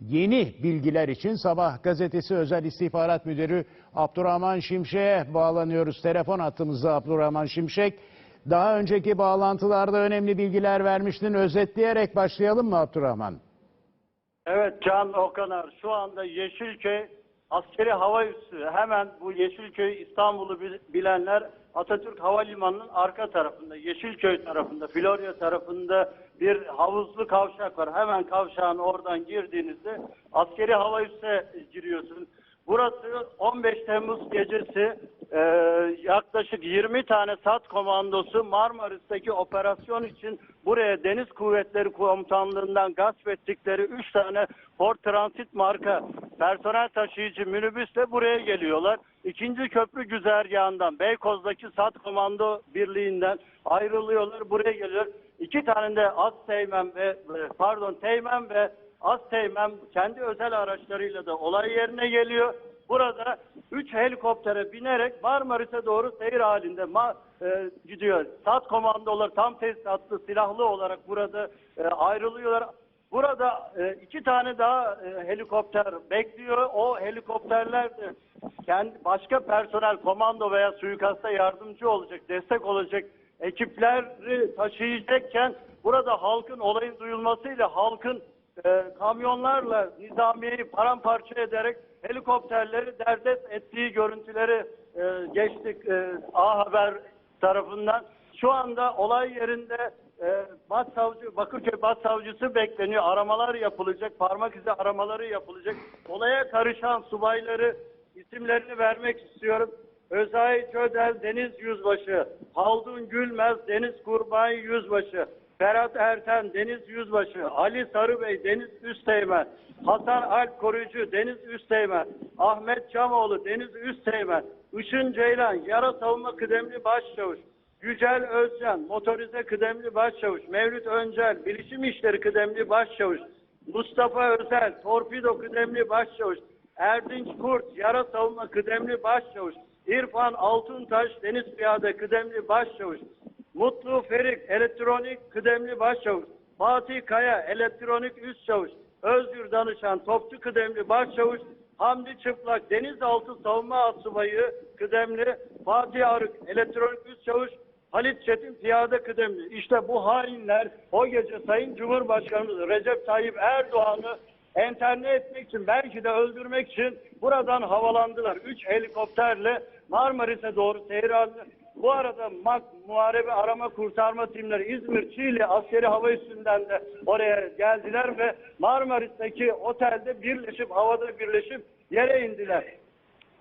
Yeni bilgiler için Sabah gazetesi özel istihbarat müdürü Abdurrahman Şimşek'e bağlanıyoruz. Telefon hattımızda Abdurrahman Şimşek. Daha önceki bağlantılarda önemli bilgiler vermiştin. Özetleyerek başlayalım mı Abdurrahman? Evet Can Okanar şu anda Yeşilköy askeri hava üssü hemen bu Yeşilköy İstanbul'u bil- bilenler Atatürk Havalimanı'nın arka tarafında Yeşilköy tarafında Florya tarafında bir havuzlu kavşak var. Hemen kavşağın oradan girdiğinizde askeri hava üssüne giriyorsun. Burası 15 Temmuz gecesi e, yaklaşık 20 tane SAT komandosu Marmaris'teki operasyon için buraya Deniz Kuvvetleri Komutanlığı'ndan gasp ettikleri 3 tane Ford Transit marka personel taşıyıcı minibüsle buraya geliyorlar. İkinci köprü güzergahından Beykoz'daki SAT Komando Birliği'nden ayrılıyorlar buraya geliyor. İki tane de Az Teğmen ve e, pardon Teğmen ve Az Teğmen kendi özel araçlarıyla da olay yerine geliyor. Burada 3 helikoptere binerek Marmaris'e doğru seyir halinde ma- e, gidiyor. SAT komandoları tam tesisatlı silahlı olarak burada e, ayrılıyorlar. Burada e, iki tane daha e, helikopter bekliyor. O helikopterler de kendi başka personel, komando veya suikasta yardımcı olacak, destek olacak ekipleri taşıyacakken burada halkın olayın duyulmasıyla halkın e, kamyonlarla nizamiyeyi paramparça ederek helikopterleri derdest ettiği görüntüleri e, geçtik e, A Haber tarafından. Şu anda olay yerinde e, Başsavcı, Bakırköy Başsavcısı bekleniyor. Aramalar yapılacak, parmak izi aramaları yapılacak. Olaya karışan subayları isimlerini vermek istiyorum. Özay Çödel Deniz Yüzbaşı, Haldun Gülmez Deniz Kurbay Yüzbaşı, Ferhat Erten Deniz Yüzbaşı, Ali Sarıbey Deniz Üsteğmen, Hasan Alp Koruyucu Deniz Üsteğmen, Ahmet Çamoğlu Deniz Üsteğmen, Işın Ceylan Yara Savunma Kıdemli Başçavuş, Yücel Özcan Motorize Kıdemli Başçavuş, Mevlüt Öncel Bilişim İşleri Kıdemli Başçavuş, Mustafa Özel Torpido Kıdemli Başçavuş, Erdinç Kurt Yara Savunma Kıdemli Başçavuş, İrfan Altuntaş Deniz Piyade Kıdemli Başçavuş, Mutlu Ferik Elektronik Kıdemli Başçavuş, Fatih Kaya Elektronik Üst Çavuş, Özgür Danışan Topçu Kıdemli Başçavuş, Hamdi Çıplak Denizaltı Savunma Asubayı Kıdemli, Fatih Arık Elektronik Üst Çavuş, Halit Çetin Piyade Kıdemli. İşte bu hainler o gece Sayın Cumhurbaşkanımız Recep Tayyip Erdoğan'ı enterne etmek için belki de öldürmek için buradan havalandılar. Üç helikopterle Marmaris'e doğru seyir aldı. Bu arada MAK Muharebe Arama Kurtarma Timleri İzmir Çiğli askeri hava üssünden de oraya geldiler ve Marmaris'teki otelde birleşip havada birleşip yere indiler.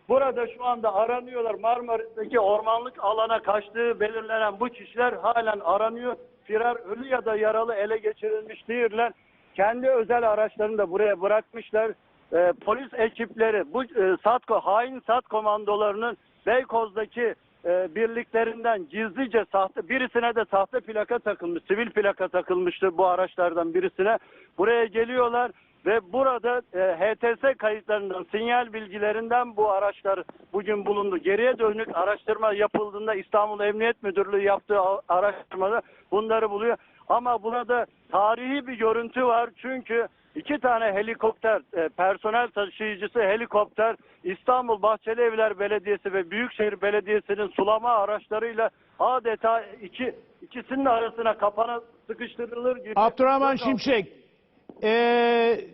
Burada şu anda aranıyorlar. Marmaris'teki ormanlık alana kaçtığı belirlenen bu kişiler halen aranıyor. Firar ölü ya da yaralı ele geçirilmiş değiller. Kendi özel araçlarını da buraya bırakmışlar. Ee, polis ekipleri bu e, SATKO hain SAT komandolarının Beykoz'daki e, birliklerinden gizlice sahte birisine de sahte plaka takılmış, sivil plaka takılmıştı bu araçlardan birisine. Buraya geliyorlar ve burada e, HTS kayıtlarından, sinyal bilgilerinden bu araçlar bugün bulundu. Geriye dönük araştırma yapıldığında İstanbul Emniyet Müdürlüğü yaptığı araştırmada bunları buluyor. Ama burada tarihi bir görüntü var çünkü iki tane helikopter, e, personel taşıyıcısı helikopter İstanbul Bahçeli Evler Belediyesi ve Büyükşehir Belediyesi'nin sulama araçlarıyla adeta iki ikisinin arasına kapana sıkıştırılır gibi. Abdurrahman Şimşek, ee,